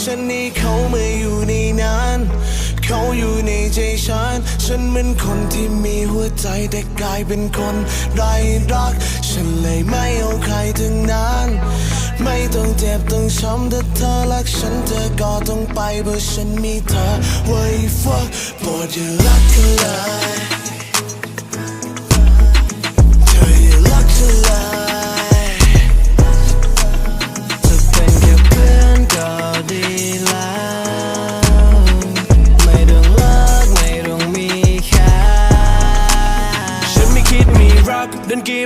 ฉันนี่เขาม่อยู่ในนั้น เขาอยู่ในใจฉัน ฉันเป็นคนที่มีหัวใจแต่กลายเป็นคนไร้รัก ฉันเลยไม่เอาใครทั้งนั้น ไม่ต้องเจ็บต้องช้ำถ้าเธอรักฉันเธอก็ต้องไปเพราะฉันมีเธอไว้ฟักโปรดอย่ารักเลย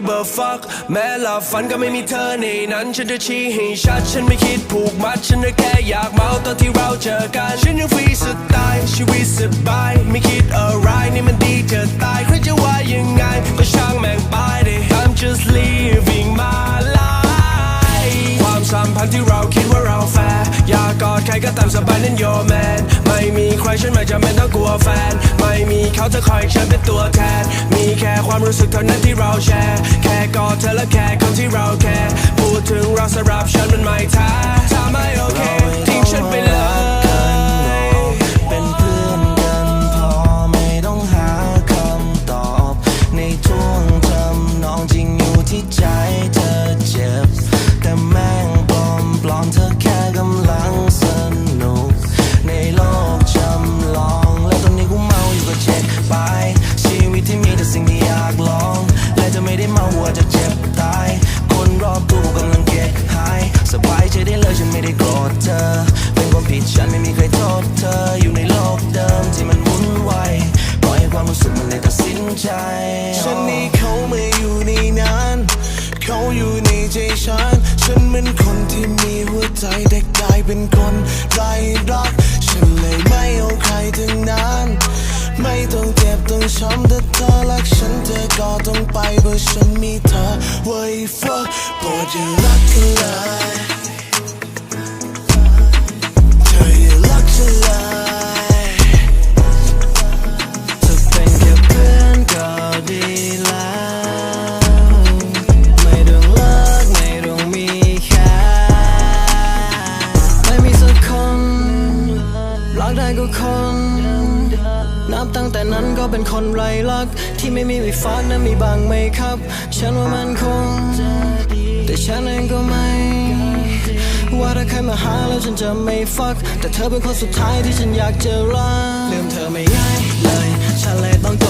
don't give a fuck แม้หลับฝันก็ไม่มีเธอในนั้นฉันจะชี้ให้ชัดฉันไม่คิดผูกมัดฉันแค่อยากเมาตอนที่เราเจอกันฉันยังฟรีสไตล์ชีวิตสบาย ก็ตามสบายนั่น your man ไม่มีใครฉันไม่จำเป็นต้องกลัวแฟน ไม่มีเขาจะคอยฉันเป็นตัวแทน มีแค่ความรู้สึกเท่านั้นที่เราแชร์ แค่กอดเธอและแค่คนที่เราแคร์พูดถึงเราสำหรับฉันมันไม่ท้ถ้าไม่โอเคทิ้งฉันไปเลยเป็นเพื่อนกันพอไม่ต้องหาคำตอบในช่วงทำนองจริงอยู่ที่ใจเธอเจ็บ แต่แม่งปลอมปลอมเธอแค่ ใจฉัน ฉันเป็นคนที่มีหัวใจแต่กลายเป็นคนไร้รัก ฉันเลยไม่เอาใครทั้งนั้น ไม่ต้องเจ็บต้องช้ำถ้าเธอรักฉันเธอก็ต้องไปเพราะฉันมีเธอไว้ฟักโปรดอย่ารักกันเลย กได้ก็คน นับตั้งแต่นั้นก็เป็นคนไร้รัก ที่ไม่มีวิฟ้านั้นมีบางไหมครับ ฉันว่ามันคง แต่ฉันเองก็ไม่ ว่าถ้าใครมาหาแล้วฉันจะไม่ฟัก แต่เธอเป็นคนสุดท้ายที่ฉันอยากจะรักลืมเธอไม่ง่ายเลย ฉันเลยต้อง